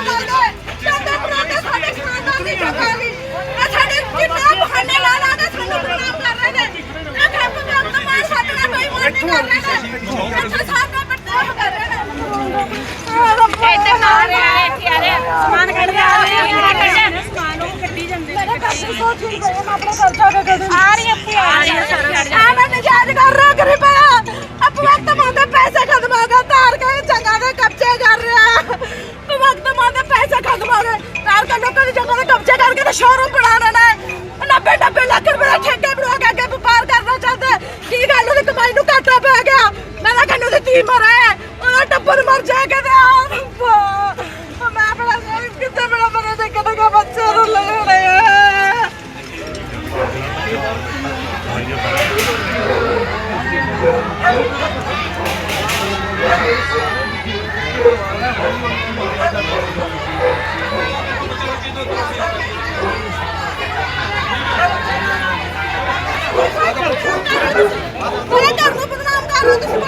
ਨਾ ਮਾਰਦੇ ਸਾਡੇ ਪਰਾਂਠੇ ਸਾਡੇ ਖਾਨਦਾਨ ਦੀ ਨਹੀਂ ਇਹ ਸਾਡੇ ਕਿੰਨਾ ਬਹਾਨੇ ਲਾ ਲਾ ਕੇ ਸਾਨੂੰ ਬਦਨਾਮ ਕਰ ਰਹੇ ਨੇ। ਇਹ ਕੰਮ ਕੰਮ ਤਾਂ ਮਾਰ ਸਾਡੇ ਨਾਲ ਨਹੀਂ ਕਰ ਰਹੇ ਨੇ। ਇੱਥੇ ਸਾਡੇ ਬਦਨਾਮ ਕਰ ਰਹੇ ਨੇ। ਇੱਥੇ ਆ ਰਹੇ ਆ ਇੱਥੇ ਆ ਰਹੇ ਆ। ਸਮਾਨ ਕੱਢਦੇ ਆ ਰਹੇ ਆ ਕੱਢਦੇ ਸਮਾਨ ਉਹ ਕੱਢੀ ਜਾਂਦੇ ਮੇਰੇ ਪੈਸੇ ਸੋਚ ਹੀ ਗਏ ਮੈਂ ਆਪਣਾ ਖਰਚਾ ਕੇ ਕਦੋਂ ਆ ਰਹੀ ਇੱਥੇ ਆ ਰਹੀ ਆ ਸਰ ਆਵੇਂ ਨਜਾਇਜ਼ ਕਰ ਰਿਹਾ ਗਰੀਬਾਂ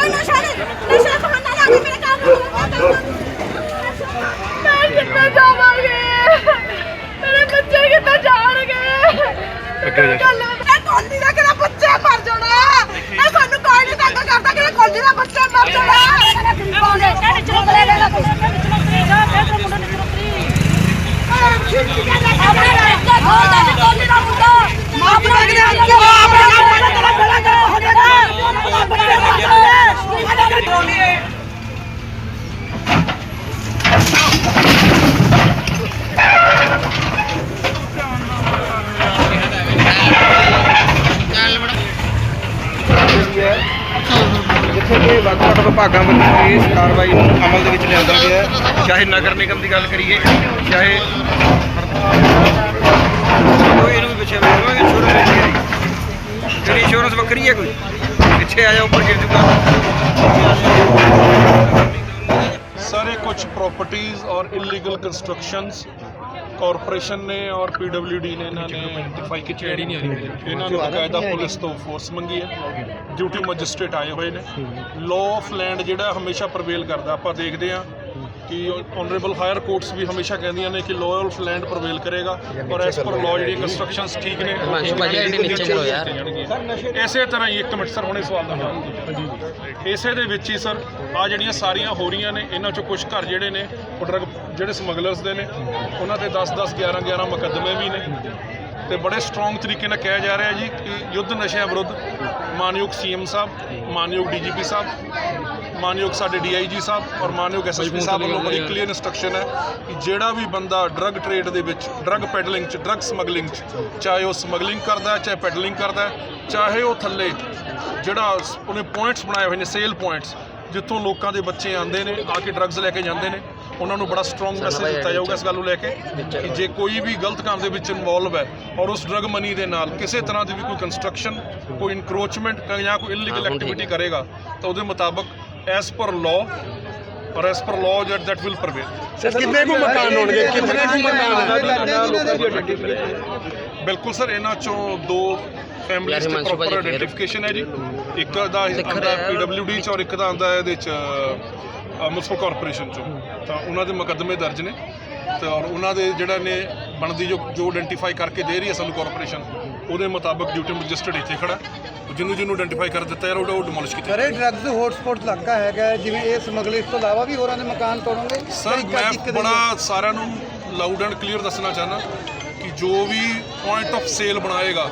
ਕੋਈ ਨਸ਼ਾ ਨਹੀਂ ਨਸ਼ਾ ਖਾਣਾ ਲਾ ਕੇ ਮੇਰੇ ਘਰ ਨੂੰ ਮੈਂ ਕਿੱਥੇ ਜਾਵਾਂਗੇ ਮੇਰੇ ਬੱਚੇ ਕਿੱਥੇ ਜਾਣਗੇ ਗੱਲ ਇਹ ਕੋਲੀ ਦਾ ਕਿਹੜਾ ਬੱਚਾ ਮਰ ਜਾਣਾ ਇਹ ਸਾਨੂੰ ਕੋਈ ਨਹੀਂ ਤੰਗ ਕਰਦਾ ਕਿ ਕੋਲੀ ਦਾ ਬੱਚਾ ਮਰ ਜਾਣਾ ਗਿਆ ਜਿੱਥੇ ਕਿ ਵੱਖ-ਵੱਖ ਵਿਭਾਗਾਂ ਵੱਲੋਂ ਇਸ ਕਾਰਵਾਈ ਨੂੰ ਅਮਲ ਦੇ ਵਿੱਚ ਲਿਆਂਦਾ ਗਿਆ ਚਾਹੇ ਨਗਰ ਨਿਗਮ ਦੀ ਗੱਲ ਕਰੀਏ, ਚਾਹੇ ਕੋਈ ਇਹਨੂੰ ਪਿੱਛੇ ਵੇਖੋਗੇ ਸ਼ੁਰੂ ਵਿੱਚ ਜਿਹੜੀ ਇੰਸ਼ੋਰੈਂਸ ਵੱਖਰੀ ਹੈ ਕੋਈ? ਪਿੱਛੇ ਆਇਆ ਉੱਪਰ ਗਿਰ ਜੂਗਾ। ਸਾਰੇ ਕੁਝ ਪ੍ਰੋਪਰਟੀਆਂ ਔਰ ਇਲੀਗਲ ਕੰਸਟਰਕਸ਼ਨਸ ਕਾਰਪੋਰੇਸ਼ਨ ਨੇ ਔਰ ਪੀਡਬਲਯੂਡੀ ਨੇ ਇਹਨਾਂ ਨੇ ਆਇਡੈਂਟੀਫਾਈ ਕੀਤੀ ਹੈ ਇਹਨਾਂ ਨੇ ਬਕਾਇਦਾ ਪੁਲਿਸ ਤੋਂ ਫੋਰਸ ਮੰਗੀ ਹੈ। ਡਿਊਟੀ ਮੈਜਿਸਟ੍ਰੇਟ ਆਏ ਹੋਏ ਨੇ। ਲਾਅ ਆਫ ਲੈਂਡ ਜਿਹੜਾ ਹਮੇਸ਼ਾ ਪ੍ਰਵੇਲ ਕਰਦਾ। ਆਪਾਂ ਦੇਖਦੇ ਹਾਂ ਕਿ ਆਨਰੇਬਲ ਹਾਇਰ ਕੋਰਟਸ ਵੀ ਹਮੇਸ਼ਾ ਕਹਿੰਦੀਆਂ ਨੇ ਕਿ ਲਾਅ ਆਫ ਲੈਂਡ ਪ੍ਰਵੇਲ ਕਰੇਗਾ। ਔਰ ਐਸ ਪਰ ਲਾਅ ਜਿਹੜੀ ਕੰਸਟਰਕਸ਼ਨਸ ਠੀਕ ਨੇ। ਨੀਚੇ ਚਲੋ ਯਾਰ। ਇਸੇ ਤਰ੍ਹਾਂ ਹੀ ਇੱਕ ਮਿੰਟ ਸਰ ਹੁਣੇ ਸਵਾਲ ਦਾ ਇਸੇ ਦੇ ਵਿੱਚ ਹੀ ਸਰ ਆ ਜਿਹੜੀਆਂ ਸਾਰੀਆਂ ਹੋ ਰਹੀਆਂ ਨੇ, ਇਹਨਾਂ ਚੋਂ ਕੁਝ ਘਰ ਜਿਹੜੇ ਨੇ, ਉਹ ਡਰਗ ਜਿਹੜੇ ਸਮਗਲਰਸ ਦੇ ਨੇ, ਉਹਨਾਂ ਤੇ 10 10 11 11 ਮੁਕੱਦਮੇ ਵੀ ਨੇ। ਤੇ ਬੜੇ ਸਟਰੋਂਗ ਤਰੀਕੇ ਨਾਲ ਕਿਹਾ ਜਾ ਰਿਹਾ ਜੀ ਕਿ ਯੁੱਧ ਨਸ਼ਿਆਂ ਵਿਰੁੱਧ ਮਾਨਯੋਗ ਸੀਐਮ ਸਾਹਿਬ, ਮਾਨਯੋਗ ਡੀਜੀਪੀ ਸਾਹਿਬ ਮਾਨਯੋਗ ਸਾਡੇ ਡੀਆਈਜੀ ਸਾਹਿਬ ਔਰ ਮਾਨਯੋਗ ਐਸਐਸਪੀ ਸਾਹਿਬ ਵੱਲੋਂ ਬੜੀ ਕਲੀਅਰ ਇਨਸਟਰਕਸ਼ਨ ਹੈ ਕਿ ਜਿਹੜਾ ਵੀ ਬੰਦਾ ਡਰੱਗ ਟ੍ਰੇਡ ਦੇ ਵਿੱਚ ਡਰੱਗ ਪੈਡਲਿੰਗ ਚ ਡਰੱਗ ਸਮਗਲਿੰਗ ਚ ਚਾਹੇ ਉਹ ਸਮਗਲਿੰਗ ਕਰਦਾ ਹੈ ਚਾਹੇ ਪੈਡਲਿੰਗ ਕਰਦਾ ਹੈ ਚਾਹੇ ਉਹ ਥੱਲੇ ਜਿਹੜਾ ਉਹਨੇ ਪੁਆਇੰਟਸ ਬਣਾਏ ਹੋਏ ਨੇ ਸੇਲ ਪੁਆਇੰਟਸ ਜਿੱਥੋਂ ਲੋਕਾਂ ਦੇ ਬੱਚੇ ਆਉਂਦੇ ਨੇ ਆ ਕੇ ਡਰੱਗਸ ਲੈ ਕੇ ਜਾਂਦੇ ਨੇ ਉਹਨਾਂ ਨੂੰ ਬੜਾ ਸਟਰੋਂਗ ਮੈਸੇਜ ਦਿੱਤਾ ਜਾਊਗਾ ਇਸ ਗੱਲ ਨੂੰ ਲੈ ਕੇ ਕਿ ਜੇ ਕੋਈ ਵੀ ਗਲਤ ਕੰਮ ਦੇ ਵਿੱਚ ਇਨਵੋਲਵ ਹੈ ਔਰ ਉਸ ਡਰੱਗ ਮਨੀ ਦੇ ਨਾਲ ਕਿਸੇ ਤਰ੍ਹਾਂ ਦੀ ਵੀ ਕੋਈ ਕੰਸਟਰਕਸ਼ਨ ਕੋਈ ਇਨਕਰੋਚਮੈਂਟ ਜਾਂ ਕੋਈ ਇਲੀਗਲ ਐਕਟੀਵਿਟੀ ਕਰੇਗਾ ਤਾਂ ਉਹਦੇ ਮੁਤਾਬਕ as per law or as per law jet that will prevail ਕਿੰਨੇ ਕੁ ਮਕਾਨ ਹੋਣਗੇ? ਕਿੰਨੇ ਕੁ ਮਕਾਨ ਬਿਲਕੁਲ ਸਰ ਇਹਨਾਂ ਚੋਂ ਦੋ ਫੈਮਿਲੀਜ਼ ਤੇ ਪ੍ਰੋਪਰ ਆਇਡੈਂਟੀਫਿਕੇਸ਼ਨ ਹੈ ਜੀ। ਇੱਕ ਦਾ ਆਂਦਾ ਪੀਡਬਲਯੂਡੀ ਚ ਔਰ ਇੱਕ ਦਾ ਆਂਦਾ ਇਹਦੇ ਚ ਮੁਨਸਪਲ ਕਾਰਪੋਰੇਸ਼ਨ ਚੋਂ। ਤਾਂ ਉਹਨਾਂ ਦੇ ਮੁਕੱਦਮੇ ਦਰਜ ਨੇ। ਤੇ ਔਰ ਉਹਨਾਂ ਦੇ ਜਿਹੜਾ ਨੇ ਬਣਦੀ ਜੋ ਜੋ ਆਇਡੈਂਟੀਫਾਈ ਕਰਕੇ ਦੇ ਰਹੀ ਹੈ ਸਾਨੂੰ ਕਾਰਪੋਰੇਸ਼ਨ ਉਹਦੇ ਮੁਤਾਬਕ ਡਿਊਟੀ ਮੈਜਿਸਟਰੇਟ ਇੱਥੇ ਖੜਾ। ਜਿਹਨੂੰ ਜਿਹਨੂੰ ਆਇਡੈਂਟੀਫਾਈ ਕਰ ਦਿੱਤਾ ਯਾਰ ਉਹ ਡਿਮੋਲਿਸ਼ ਕੀਤਾ। ਇਹ ਡਰੱਗਸ ਹੌਟਸਪੌਟ ਇਲਾਕਾ ਹੈਗਾ ਜਿਵੇਂ ਇਹ ਸਮਗਲਿੰਗ ਤੋਂ ਇਲਾਵਾ ਵੀ ਹੋਰਾਂ ਦੇ ਮਕਾਨ ਤੋੜੋਗੇ? ਸਰ ਮੈਂ ਬੜਾ ਸਾਰਿਆਂ ਨੂੰ ਲਾਊਡ ਐਂਡ ਕਲੀਅਰ ਦੱਸਣਾ ਚਾਹਨਾ ਕਿ ਜੋ ਵੀ ਪੁਆਇੰਟ ਆਫ ਸੇਲ ਬਣਾਏਗਾ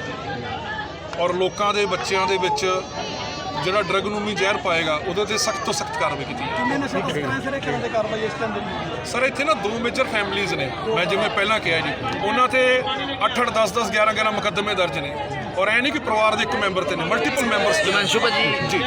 ਔਰ ਲੋਕਾਂ ਦੇ ਬੱਚਿਆਂ ਦੇ ਵਿੱਚ ਜਿਹੜਾ ਡਰਗ ਨੂੰ ਵੀ ਜ਼ਹਿਰ ਪਾਏਗਾ ਉਹਦੇ ਤੇ ਸਖਤ ਤੋਂ ਸਖਤ ਕਾਰਵਾਈ ਕੀਤੀ ਜਾਵੇ ਸਰ ਇੱਥੇ ਨਾ ਦੋ ਮੇਜਰ ਫੈਮਿਲੀਆਂ ਨੇ। ਮੈਂ ਜਿਵੇਂ ਪਹਿਲਾਂ ਕਿਹਾ ਜੀ ਉਹਨਾਂ ਤੇ 8 8 10 10 11 11 ਮੁਕੱਦਮੇ ਦਰਜ ਨੇ। ਔਰ ਐ ਨਹੀਂ ਕਿ ਪਰਿਵਾਰ ਦੇ ਇੱਕ ਮੈਂਬਰ ਤੇ ਨੇ ਮਲਟੀਪਲ ਮੈਂਬਰਸ ਦੇ ਨੇ। ਜੀ।